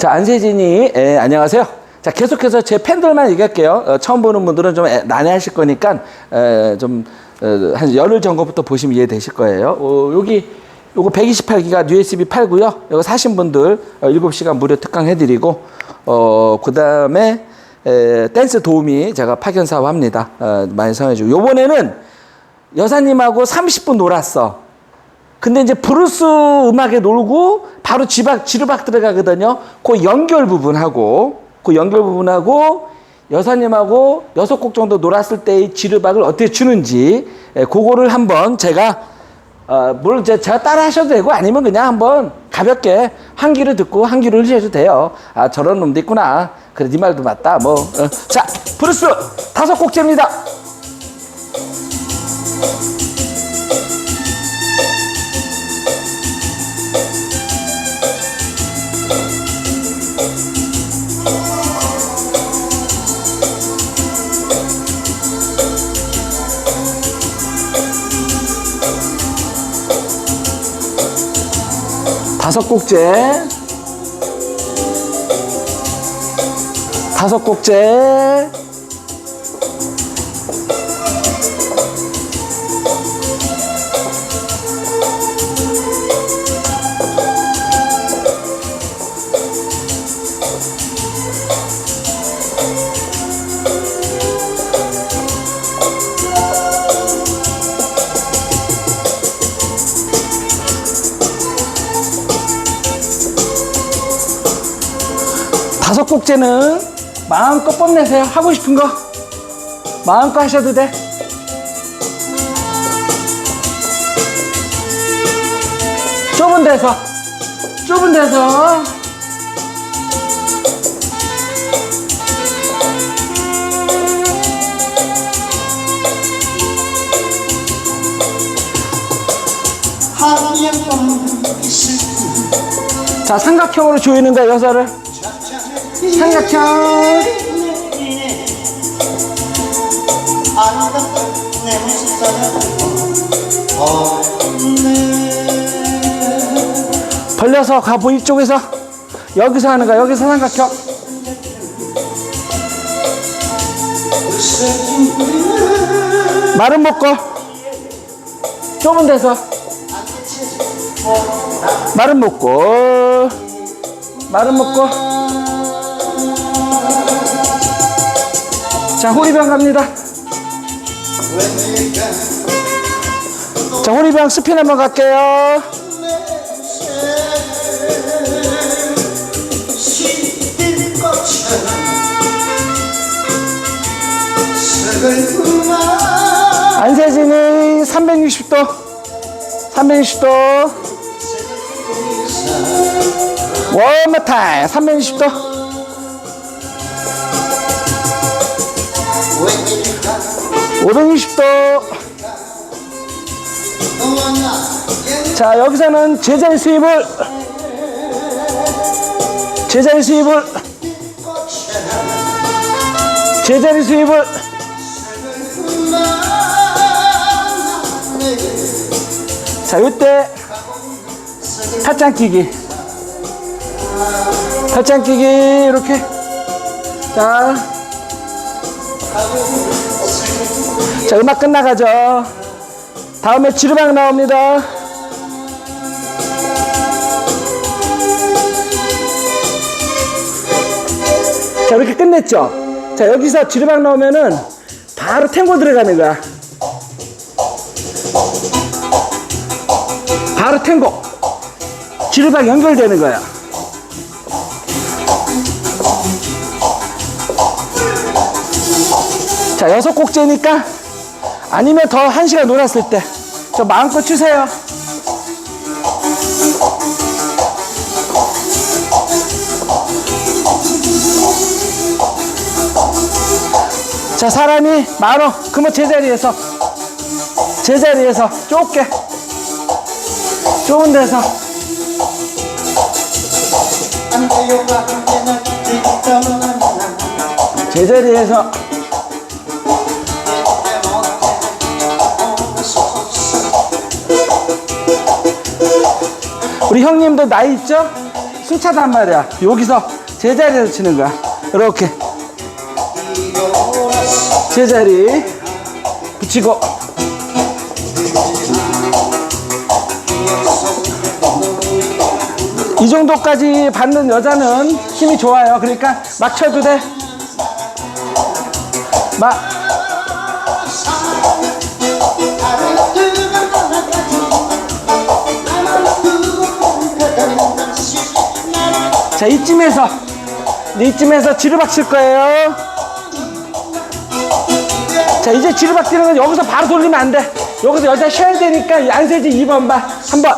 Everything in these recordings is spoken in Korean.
자, 안세진이, 예, 안녕하세요. 자, 계속해서 제 팬들만 얘기할게요. 어, 처음 보는 분들은 좀 애- 난해하실 거니까, 에, 좀, 어, 한 열흘 전부터 보시면 이해되실 거예요. 어, 여기, 요거 128기가 USB 팔고요. 이거 사신 분들 어, 7시간 무료 특강 해드리고, 어, 그 다음에, 에, 댄스 도우미 제가 파견 사업합니다. 어, 많이 사용해주고. 요번에는 여사님하고 30분 놀았어. 근데 이제 브루스 음악에 놀고 바로 지박 지르박 들어가거든요. 그 연결 부분하고 그 연결 부분하고 여사님하고 여섯 곡 정도 놀았을 때의 지르박을 어떻게 추는지 예, 그거를 한번 제가 어, 물론 제- 제가 따라 하셔도 되고 아니면 그냥 한번 가볍게 한 귀를 듣고 한 귀를 흘려도 돼요. 아 저런 놈도 있구나. 그래 네 말도 맞다. 뭐 어. 자 브루스 다섯 곡째입니다. 다섯 곡째. 다섯 곡째. 곡째는 마음껏 뽐내세요. 하고 싶은 거. 마음껏 하셔도 돼. 좁은 데서. 좁은 데서. 자, 삼각형으로 조이는 거야, 여자를. 삼각형. 벌려서 가보 이쪽에서. 여기서 하는 거야. 여기서 삼각형 말은 먹고 좁은 데서. 말은 먹고 말은 먹고 자 호리병 갑니다. 자 호리병 스핀 한번 갈게요. 안세진이 360도 360도. 원more time 360도 560도. 자 여기서는 제자리 수입을. 제자리 수입을. 제자리 수입을. 자 요때 팔짱 끼기. 팔짱 끼기 이렇게. 자, 자 음악 끝나가죠. 다음에 지르방 나옵니다. 자 이렇게 끝냈죠. 자 여기서 지르방 나오면은 바로 탱고 들어가는 거야 바로 탱고. 지르방 연결되는 거야 자 여섯 곡째니까 아니면 더 한 시간 놀았을 때 저 마음껏 추세요. 자 사람이 많어 그러면 제자리에서 제자리에서 좁게 좁은 데서. 제자리에서 우리 형님도 나이 있죠? 숨차단 말이야. 여기서 제자리에서 치는 거야. 이렇게. 제자리 붙이고. 이 정도까지 받는 여자는 힘이 좋아요. 그러니까 맞춰도 돼. 막 자, 이쯤에서, 이쯤에서 지르박 칠 거예요. 자, 이제 지르박 뛰는 건 여기서 바로 돌리면 안 돼. 여기서 여자 쉬어야 되니까 안 세지 2번 발. 한 번.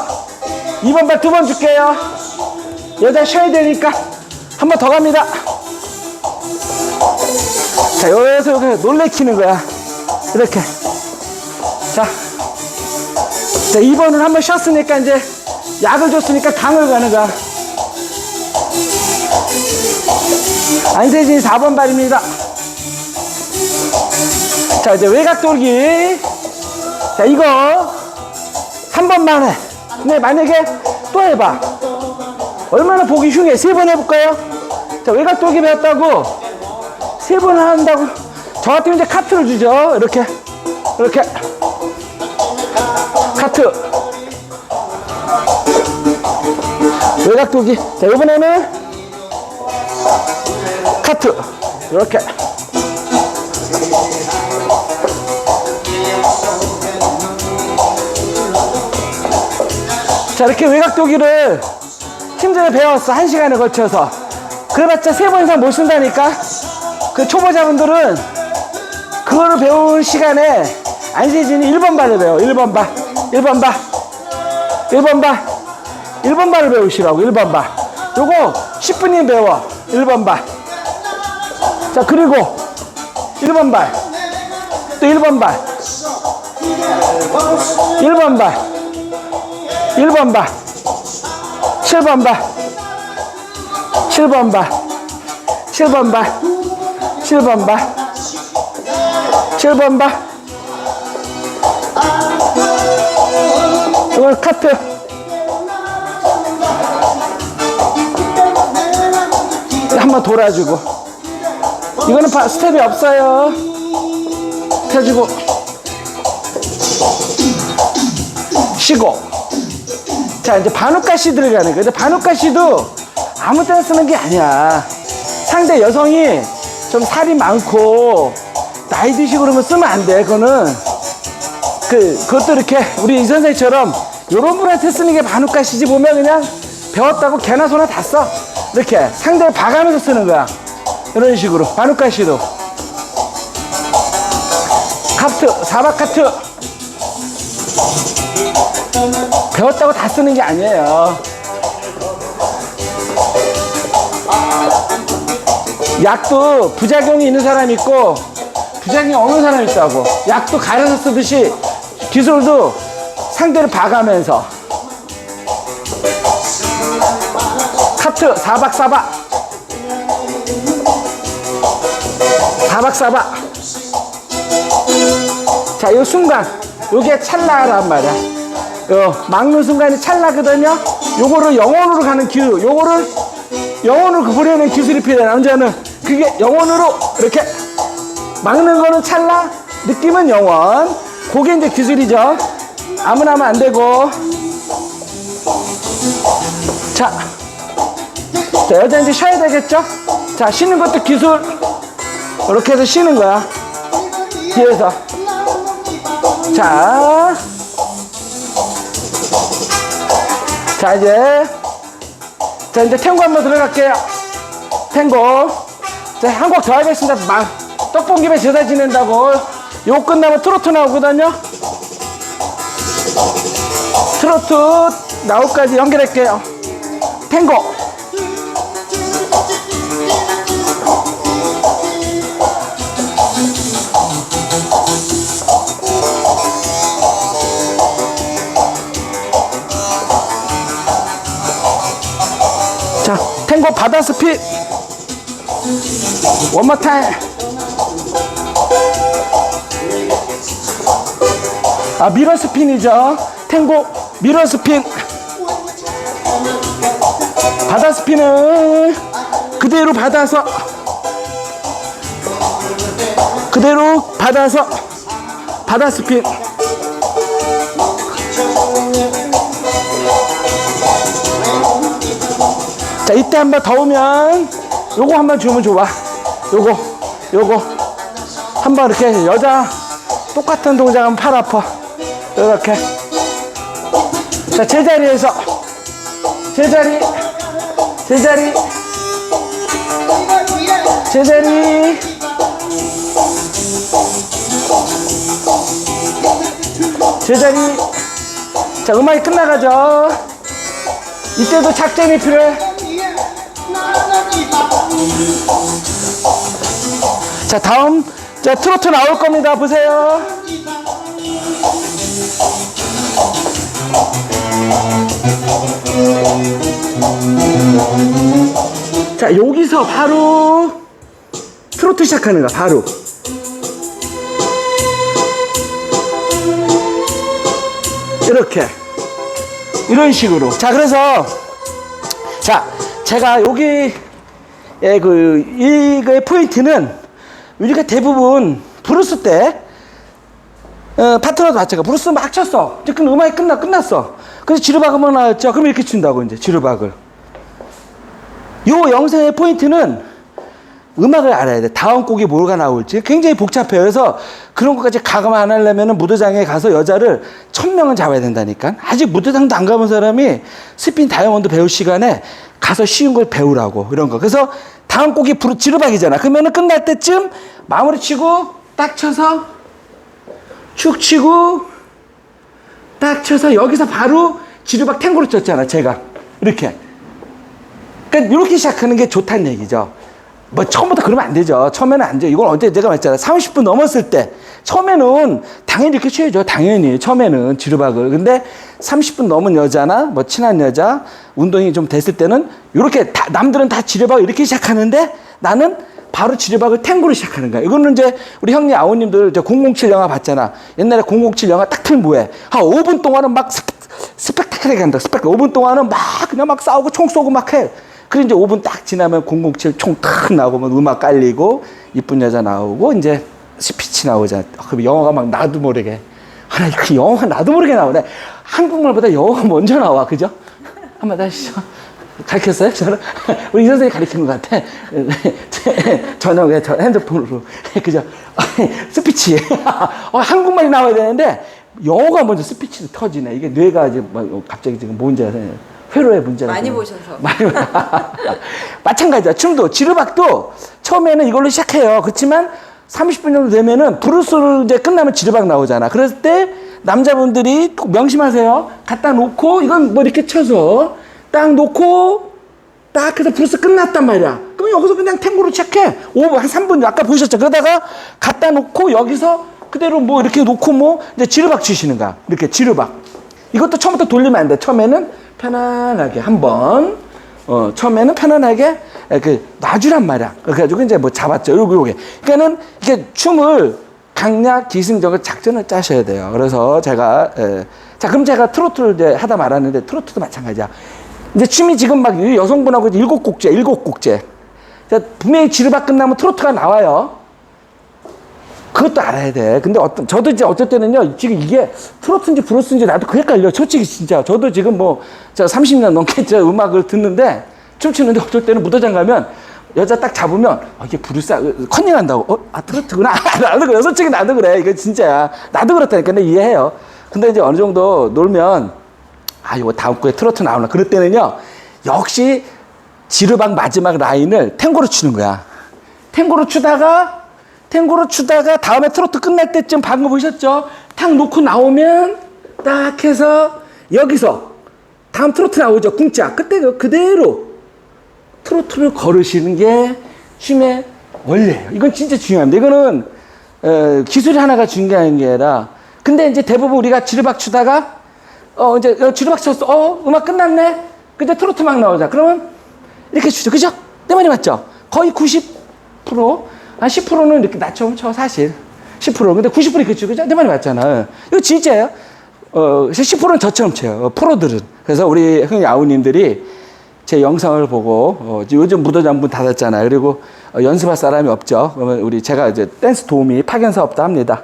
2번 발 두 번 줄게요. 여자 쉬어야 되니까 한 번 더 갑니다. 자, 여기서 여기 놀래키는 거야. 이렇게. 자. 자, 2번을 한번 쉬었으니까 이제 약을 줬으니까 강을 가는 거야. 안세진이 4번 발입니다. 자, 이제 외곽 돌기. 자, 이거 3번 만에. 근데 만약에 또 해봐. 얼마나 보기 흉해. 세 번 해볼까요? 자, 외곽 돌기 배웠다고 세 번 한다고. 저 같으면 이제 카트를 주죠. 이렇게. 이렇게. 카트. 외곽 돌기. 자, 이번에는 카트. 이렇게. 자 이렇게 외곽도기를 힘들게 배웠어 한 시간에 걸쳐서 그래봤자 세 번 이상 못 쓴다니까 그 초보자분들은 그거를 배운 시간에 안세진이 1번 발을 배워. 1번 발. 1번 발. 1번 발. 1번 발을 배우시라고. 1번 발. 요거 10분이면 배워. 1번 발 자, 그리고 1번 발. 또 1번 발. 1번 발. 1번 발. 7번 발. 7번 발. 7번 발. 7번 발. 7번 발. 이걸 카트. 한번 돌아주고. 이거는 바- 스텝이 없어요. 펴주고 쉬고 자 이제 바누까시 들어가는 거예요. 바누까시도 아무 때나 쓰는 게 아니야. 상대 여성이 좀 살이 많고 나이 드시고 그러면 쓰면 안 돼. 그거는 그 그것도 이렇게 우리 이 선생님처럼 요런 분한테 쓰는 게 바누까시지 보면 그냥 배웠다고 개나 소나 다 써. 이렇게 상대를 봐가면서 쓰는 거야. 이런 식으로 바누까시도. 카트 사박 카트. 배웠다고 다 쓰는 게 아니에요. 약도 부작용이 있는 사람이 있고 부작용이 없는 사람이 있다고. 약도 가려서 쓰듯이 기술도 상대를 봐가면서. 카트 사박 사박 사박사박. 자, 이 순간, 요게 찰나란 말이야. 요 막는 순간이 찰나거든요. 요거를 영원으로 가는 기술, 요거를 영원으로 그보려는 기술이 필요해. 남자는 그게 영원으로 이렇게 막는 거는 찰나, 느낌은 영원. 그게 이제 기술이죠. 아무나 하면 안 되고. 자, 자 여자 이제 쉬어야 되겠죠? 자, 쉬는 것도 기술. 이렇게 해서 쉬는 거야. 뒤에서. 자. 자, 이제. 자, 이제 탱고 한번 들어갈게요. 탱고. 자, 한 곡 더 하겠습니다. 막, 떡볶이에 제사 지낸다고. 요 끝나면 트로트 나오거든요. 트로트 나올까지 연결할게요. 탱고. 탱고 바다 스피 원모 타임. 아, 미러 스핀이죠. 탱고 미러 스핀. 바다 스피는 그대로 받아서 그대로 받아서 바다 스핀 자 이때 한 번 더우면 요거 한 번 주면 좋아. 요거 요거. 한 번 이렇게 여자 똑같은 동작하면 팔 아파. 이렇게. 자 제자리에서. 제자리. 제자리. 제자리. 제자리. 자 음악이 끝나가죠. 이때도 작전이 필요해 자 다음 자 트로트 나올 겁니다. 보세요. 자 여기서 바로 트로트 시작하는 거야 바로. 이렇게. 이런 식으로. 자 그래서 자 제가 여기 그 이거의 포인트는 우리가 대부분 브루스 때 어, 파트너도 마찬가지 브루스 막 쳤어. 이제 그 음악이 끝나 끝났어. 그래서 지르박 음악 나왔죠? 그럼 이렇게 춘다고 이제 지르박을. 요 영상의 포인트는 음악을 알아야 돼. 다음 곡이 뭐가 나올지 굉장히 복잡해요. 그래서 그런 것까지 가감 안 하려면 무도장에 가서 여자를 천 명은 잡아야 된다니까. 아직 무도장도 안 가본 사람이 스핀 다이아몬드 배울 시간에 가서 쉬운 걸 배우라고 이런 거. 그래서 다음 곡이 부르 지르박이잖아. 그러면은 끝날 때쯤 마무리 치고 딱 쳐서 축 치고 딱 쳐서 여기서 바로 지르박 탱고를 쳤잖아. 제가 이렇게. 그러니까 이렇게 시작하는 게 좋다는 얘기죠. 뭐 처음부터 그러면 안 되죠. 처음에는 안 돼요. 이건 언제 제가 말했잖아요. 30분 넘었을 때 처음에는 당연히 이렇게 쳐야죠. 당연히 처음에는 지르박을. 근데 30분 넘은 여자나 뭐 친한 여자 운동이 좀 됐을 때는 이렇게 다, 남들은 다 지르박 이렇게 시작하는데 나는 바로 지르박을 탱고로 시작하는 거야. 이거는 이제 우리 형님 아우님들 007 영화 봤잖아. 옛날에 007 영화 딱 틀면 뭐해? 한 5분 동안은 막 스펙, 스펙타클하게 한다. 스펙. 5분 동안은 막 그냥 막 싸우고 총 쏘고 막 해. 그래 이제 5분 딱 지나면 007 총 탁 나오고 음악 깔리고 이쁜 여자 나오고 이제 스피치 나오잖아. 그럼 영어가 막 나도 모르게 하나 그 영어가 나도 모르게 나오네. 한국말보다 영어가 먼저 나와 그죠? 한번 다시죠. 가르쳤어요? 저는 우리 이 선생님이 가르친 것 같아. 저녁에 저 핸드폰으로 그죠? 스피치. 어, 한국말이 나와야 되는데 영어가 먼저 스피치로 터지네. 이게 뇌가 이제 뭐 갑자기 지금 뭔지 회로의 문제가 많이 좀- 보셔서. 많이 마찬가지야. 춤도 지르박도 처음에는 이걸로 시작해요. 그렇지만 30분 정도 되면은 브루스를 이제 끝나면 지르박 나오잖아. 그럴 때 남자분들이 꼭 명심하세요. 갖다 놓고 이건 뭐 이렇게 쳐서 딱 놓고 딱 해서 브루스 끝났단 말이야. 그럼 여기서 그냥 탱고로 시작해. 5분, 한 3분 아까 보셨죠? 그러다가 갖다 놓고 여기서 그대로 뭐 이렇게 놓고 뭐 이제 지르박 치시는 거야. 이렇게 지르박. 이것도 처음부터 돌리면 안 돼. 처음에는 편안하게 한 번. 어, 처음에는 편안하게 그 놔주란 말이야. 그래가지고 이제 뭐 잡았죠. 요거 요게. 그러니까는 이게 춤을 강약 기승적을 작전을 짜셔야 돼요. 그래서 제가 에, 자 그럼 제가 트로트를 이제 하다 말았는데 트로트도 마찬가지야. 이제 춤이 지금 막이 여성분하고 일곱 곡째, 일곱. 자, 분명히 지르박 끝나면 트로트가 나와요. 그것도 알아야 돼. 근데 어떤, 저도 이제 때는요, 지금 이게 트로트인지 브루스인지 나도 그 헷갈려. 솔직히 진짜. 저도 지금 뭐, 저 30년 넘게 저 음악을 듣는데, 춤추는데 어쩔 때는 무도장 가면, 여자 딱 잡으면, 아, 이게 브루스, 컨닝 한다고. 어, 아, 트로트구나. 나도 그래. 솔직히 나도 그래. 이거 진짜야. 나도 그렇다니까. 근데 이해해요. 근데 이제 어느 정도 놀면, 아, 이거 다음 거에 트로트 나오나. 그럴 때는요, 역시 지르박 마지막 라인을 탱고로 추는 거야. 탱고로 추다가, 탱고로 추다가 다음에 트로트 끝날 때쯤 방금 보셨죠? 탁 놓고 나오면 딱 해서 여기서 다음 트로트 나오죠? 궁짝. 그때 그 그대로 트로트를 걸으시는 게 춤의 원리예요. 이건 진짜 중요합니다. 이거는 어, 기술이 하나가 중요한 게 아니라 근데 이제 대부분 우리가 지르박 추다가 어 이제 어, 지르박 쳤어. 어 음악 끝났네. 근데 트로트 막 나오자. 그러면 이렇게 추죠. 그죠? 내 말이 맞죠? 거의 90%, 한 10%는 이렇게 낮춰 쳐, 사실. 10%. 근데 90% 이렇게 추죠. 그죠? 내 말이 맞잖아. 이거 진짜예요. 어, 10%는 저처럼 쳐요. 어, 프로들은. 그래서 우리 형님 아우님들이 제 영상을 보고 어, 요즘 무도장 문 닫았잖아요. 그리고 어, 연습할 사람이 없죠. 그러면 우리 제가 이제 댄스 도우미 파견 사업도 합니다.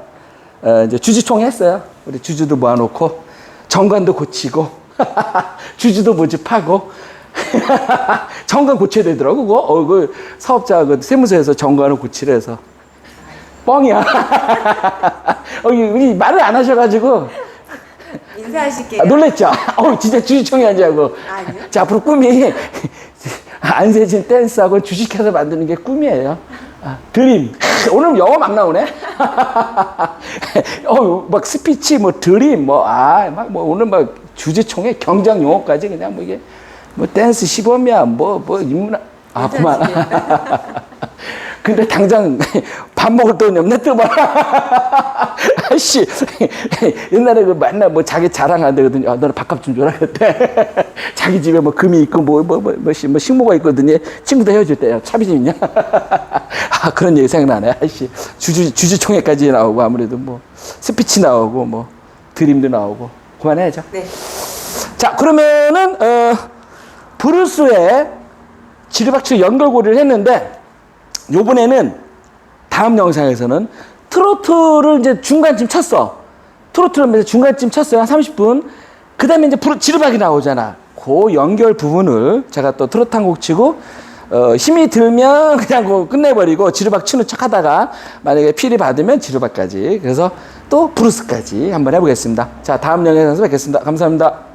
어, 이제 주주총 했어요. 우리 주주도 모아놓고 정관도 고치고 주주도 모집하고 정관 고쳐야 되더라고. 그거 어, 그 사업자 그 세무서에서 정관을 고치래서 뻥이야. 어, 이- 우리 말을 안 하셔가지고 인사하실게요. 아, 놀랬죠? 어, 진짜 주주총회 하자고. 아니요. 자, 앞으로 꿈이 안세진 댄스하고 주식해서 만드는 게 꿈이에요. 아, 드림. 오늘 영어 막 나오네? 어, 막 스피치, 뭐, 드림, 뭐, 아, 막, 뭐, 오늘 막 주주총회 경장 용어까지 그냥 뭐 이게, 뭐, 댄스 시범이야, 뭐, 뭐, 인문학. 아, 그만. 근데 당장 밥 먹을 돈이 없네, 또 봐. 아씨, 옛날에 그 맨날 뭐 자기 자랑한다거든요. 아, 너는 밥값 좀 줘라 그랬대. 자기 집에 뭐 금이 있고 뭐, 뭐, 뭐, 뭐, 시- 뭐 식모가 있거든요. 친구도 헤어질 때요. 차비 좀 있냐? 아, 그런 얘기 생각나네. 아씨, 주주, 주주총회까지 나오고 아무래도 뭐 스피치 나오고 뭐 드림도 나오고. 그만해야죠. 네. 자, 그러면은, 어, 브루스의 지르박치를 연결고리를 했는데, 요번에는 다음 영상에서는 트로트를 이제 중간쯤 쳤어. 트로트를 이제 중간쯤 쳤어요. 한 30분. 그 다음에 이제 지르박이 나오잖아. 그 연결 부분을 제가 또 트로트 한 곡 치고, 어, 힘이 들면 그냥 그거 끝내버리고 지르박 치는 척 하다가 만약에 필이 받으면 지르박까지. 그래서 또 브루스까지 한번 해보겠습니다. 자, 다음 영상에서 뵙겠습니다. 감사합니다.